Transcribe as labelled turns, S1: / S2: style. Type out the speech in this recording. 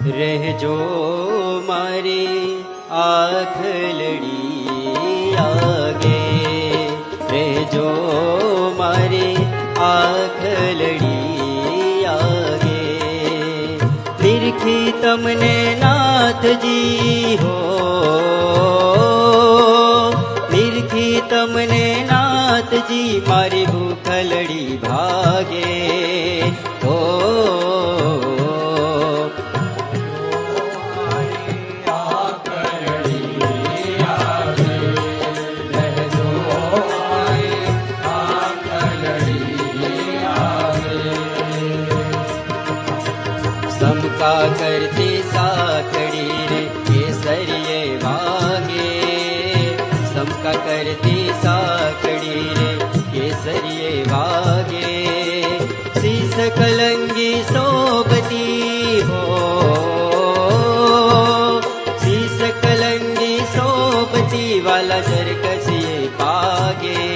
S1: રહેજો મારી આખલડી આગે રહેજો મારી આખલડી આગે નિરખી તમને નાથજી હો નિરખી તમને નાથજી મારી ભૂખલડી ભાગે साकरति साकडी रे केसरिये वागे। समका सा केसरिवागे रे केसरिये वागे। शीष कलंगी सोबती हो। शीष कलंगी सोबती वाला सोपति पागे।